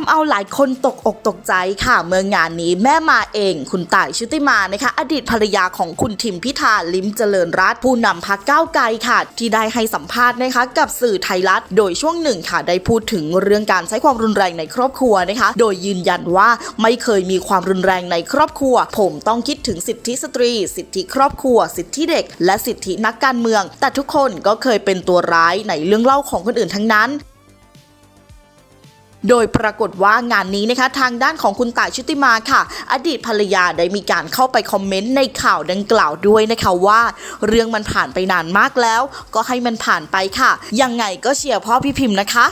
ทำเอาหลายคนตกอกตกใจค่ะ เมื่องานนี้แม่มาเอง คุณต่ายชุติมานะคะ อดีตภรรยาของคุณทิมพิธาลิมเจริญรัตน์ผู้นำพักก้าวไกลค่ะ ที่ได้ให้สัมภาษณ์นะคะ กับสื่อไทยรัฐ โดยช่วงหนึ่งค่ะ ได้พูดถึงเรื่องการใช้ความรุนแรงในครอบครัวนะคะ โดยยืนยันว่าไม่เคยมีความรุนแรงในครอบครัว ผมต้องคิดถึงสิทธิสตรี สิทธิครอบครัว สิทธิเด็ก และสิทธินักการเมือง แต่ทุกคนก็เคยเป็นตัวร้ายในเรื่องเล่าของคนอื่นทั้งนั้น โดยปรากฏว่างานนี้นะคะทางด้านของคุณต่ายชุติมาค่ะ อดีตภรรยาได้มีการเข้าไปคอมเมนต์ในข่าวดังกล่าวด้วยนะคะว่า เรื่องมันผ่านไปนานมากแล้ว ก็ให้มันผ่านไปค่ะ ยังไงก็เชียร์พ่อพี่พิมพ์นะคะ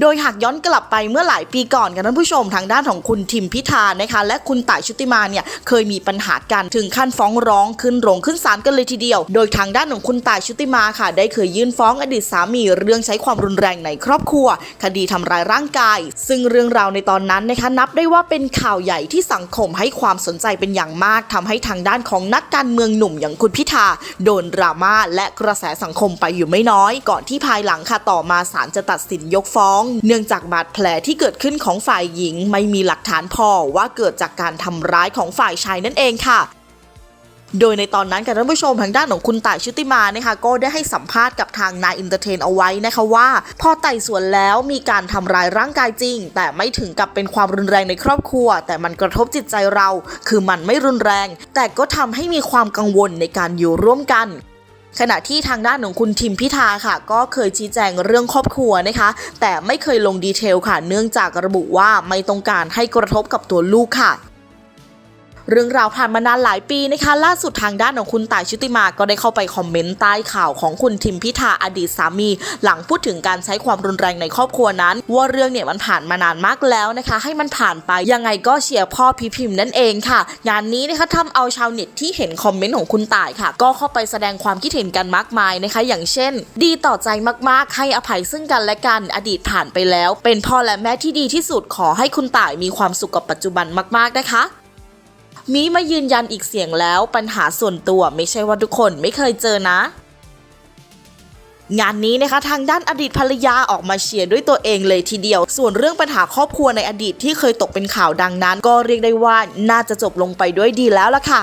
โดยหากย้อนกลับไปเมื่อหลายปีก่อนกันท่านผู้ชมทางด้านของคุณทิมพิธานะคะและคุณต่ายชุติมาเนี่ยเคยมีปัญหากันถึงขั้นฟ้องร้องขึ้นโรงขึ้นศาลกันเลยทีเดียว โดยทางด้านของคุณต่ายชุติมาค่ะ ได้เคยยื่นฟ้องอดีตสามีเรื่องใช้ความรุนแรงในครอบครัว คดีทำร้ายร่างกาย ซึ่งเรื่องราวในตอนนั้นนะคะนับได้ว่าเป็นข่าวใหญ่ที่สังคมให้ความสนใจเป็นอย่างมากทำให้ทางด้านของนักการเมืองหนุ่มอย่างคุณพิธาโดนดราม่าและกระแสสังคมไปอยู่ไม่น้อย ก่อนที่ภายหลังค่ะต่อมาศาลจะตัดสินยกฟ้องเนื่องจากบาดแผลที่เกิดขึ้นของฝ่ายหญิง ไม่มีหลักฐานพอว่าเกิดจากการทำร้ายของฝ่ายชายนั่นเองค่ะโดยในตอนนั้นค่ะท่านผู้ชมทางด้านของคุณต่ายชุติมานะคะก็ได้ให้สัมภาษณ์กับทางนายอินเตอร์เทนเอาไว้นะคะว่า พอไต่สวนแล้วมีการทำร้ายร่างกายจริง แต่ไม่ถึงกับเป็นความรุนแรงในครอบครัว แต่มันกระทบจิตใจเรา คือมันไม่รุนแรง แต่ก็ทำให้มีความกังวลในการอยู่ร่วมกัน ขณะที่ทางด้านของคุณทิมพิธาค่ะ ก็เคยชี้แจงเรื่องครอบครัวนะคะ แต่ไม่เคยลงดีเทลค่ะ เนื่องจากระบุว่าไม่ต้องการให้กระทบกับตัวลูกค่ะ เรื่องราวผ่านมานานหลายปีนะคะ ล่าสุดทางด้านของคุณต่ายชุติมาก็ได้เข้าไปคอมเมนต์ใต้ข่าวของคุณทิมพิธาอดีตสามี หลังพูดถึงการใช้ความรุนแรงในครอบครัวนั้น ว่าเรื่องเนี่ยมันผ่านมานานมากแล้วนะคะ ให้มันผ่านไปยังไงก็เชียร์พ่อพี่พิมพ์นั่นเองค่ะ งานนี้นะคะทำเอาชาวเน็ตที่เห็นคอมเมนต์ของคุณต่ายค่ะ ก็เข้าไปแสดงความคิดเห็นกันมากมายนะคะ อย่างเช่น ดีต่อใจมากๆ ให้อภัยซึ่งกันและกันอดีตผ่านไปแล้ว เป็นพ่อและแม่ที่ดีที่สุดขอให้คุณต่ายมีความสุขกับปัจจุบันมาก ๆนะคะ มีมายืนยันอีกเสียงแล้วปัญหาส่วนตัวไม่ใช่ว่าทุกคนไม่เคยเจอนะ งานนี้นะคะทางด้านอดีตภรรยาออกมาเชียร์ด้วยตัวเองเลยทีเดียว ส่วนเรื่องปัญหาครอบครัวในอดีตที่เคยตกเป็นข่าวดังนั้น ก็เรียกได้ว่าน่าจะจบลงไปด้วยดีแล้วล่ะค่ะ